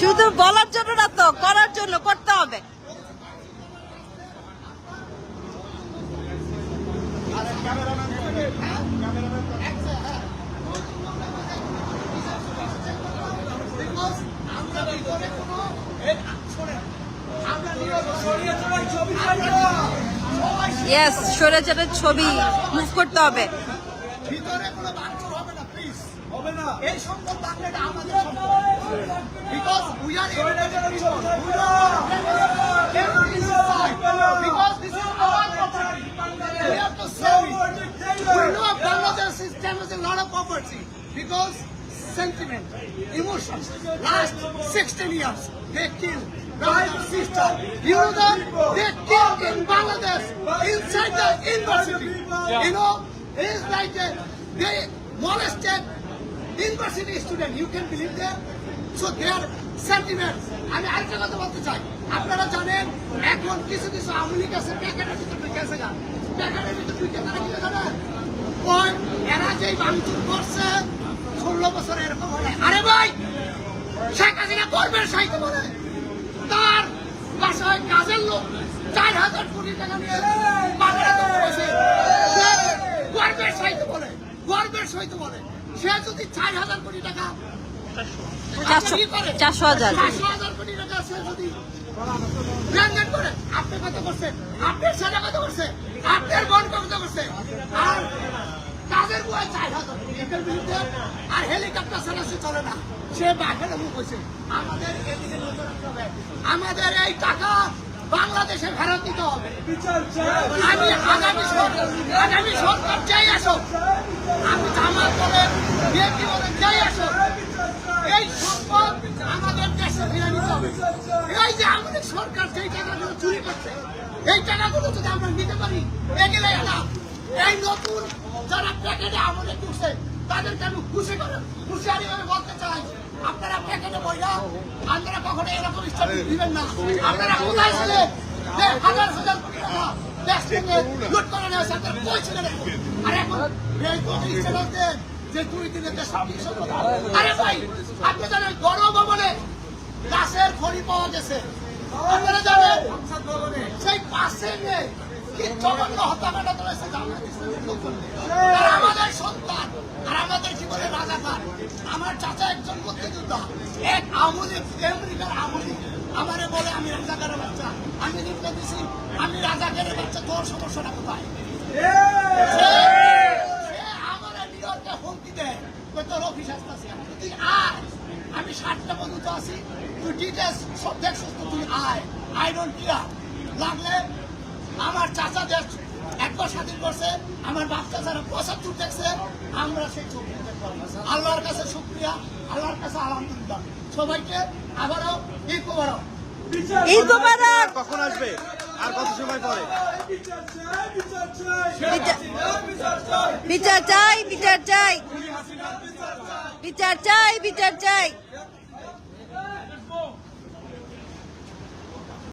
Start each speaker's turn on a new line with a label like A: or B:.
A: শুধু বলার জন্য না তো, করার জন্য করতে হবে। ইয়েস স্বৈরাচারের ছবি মুভ করতে হবে।
B: ভিতরে কোনো ভাঙচুর হবে না প্লিজ
C: হবে না
B: এই সম্পদ বাংলাটা আমাদের because we are property because sentiment, emotions. Last 16 years, they killed brother, sister. You know that? They killed in Bangladesh, inside the university. You know, it's like uh, they molested university student. You can believe that? So their sentiments. আমি আরেকটা কথা বলতে চাই আপনারা জানেন এখন কিছু কিছু আওয়ামী লীগ আছে প্যাকেটের ভিতরে ঢুকে আছে গা প্যাকেটের ভিতরে ঢুকে তারা কি জানেন ওই এরা যেই ভাঙচুর করছে ষোলো বছর এরকম নাই। আরে ভাই শেখ হাসিনা করবেন সাহিত্য বলে তার বাসায় কাজের লোক চার হাজার কোটি টাকা নিয়ে বাংলা তো করেছে সে গর্বের সহিত বলে গর্বের সহিত বলে। সে যদি চার হাজার কোটি টাকা
A: চারশো হাজার।
B: চারশো হাজার কোটি টাকা সে যদি লেনদেন করে আপনি কত আপনার ছেলে কত করছে? আপনার বোন কত করছে? আর বয় চার হাজার এটার বিরুদ্ধে আর হেলিকপ্টার ছাড়া সে চলে না। সে বাঘের মুখ হয়েছে আমাদের এদিকে নজর রাখতে হবে। আমাদের এই টাকা বাংলাদেশে ফেরত দিতে হবে।
C: বিচার চাই।
B: আমি আগামী সরকার আগামী সরকার যাই আসো আমি জামাত বলেন বিএনপি বলেন যাই আসো এই সম্পদ আমাদের দেশে ফিরে নিতে হবে এই যে আমাদের সরকার যেই টাকাগুলো চুরি করছে, এই টাকাগুলো যদি আমরা নিতে পারি এগিয়ে এলাম এই নতুন যারা প্যাকেটে আমাদের ঢুকছে তাদেরকে আমি খুশি করে খুশিয়ারি ভাবে বলতে চাই, আপনারা প্যাকেটে বইরা আপনারা কখনো এরকম স্টাডি দিবেন না। আপনারা কোথায় ছিলেন হাজার গাছের খড়ি পাওয়া গেছে। সেই পাশে। আর আমাদের সন্তান, আর আমাদের জীবনে রাজাকার, আমার চাচা একজন মুক্তিযোদ্ধা, এক আমলি, আমেরিকার আমলি। আমারে বলে, আমি রাজাকারের বাচ্চা, আমি লিখতে দিছি আমি রাজাকারের বাচ্চা, তোর সমস্যাটা কোথায় সে আমার নিউ ইয়র্কে হুমকি দেয় কই তোর অফিস আসতেছে তুই আয় আমি সাতটা পর্যন্ত আছি। তুই ডিটেলস সব দেখ সুস্থ তুই আয়। আই ডোন্ট কেয়ার লাগলে আমার চাচা দেশ একবার স্বাধীন করছে আমার বাপ চাচারা পঁচাত্তর দেখছে আমরা সেই দেখব আল্লাহর কাছে শুক্রিয়া আল্লাহর কাছে আলহামদুলিল্লাহ। সবাইকে আবারও ঈদ মোবারক।
A: ঈদ মোবারক!
D: কখন আসবে? আর কত সময় পরে?
A: বিচার চাই বিচার চাই। বিচার চাই বিচার চাই।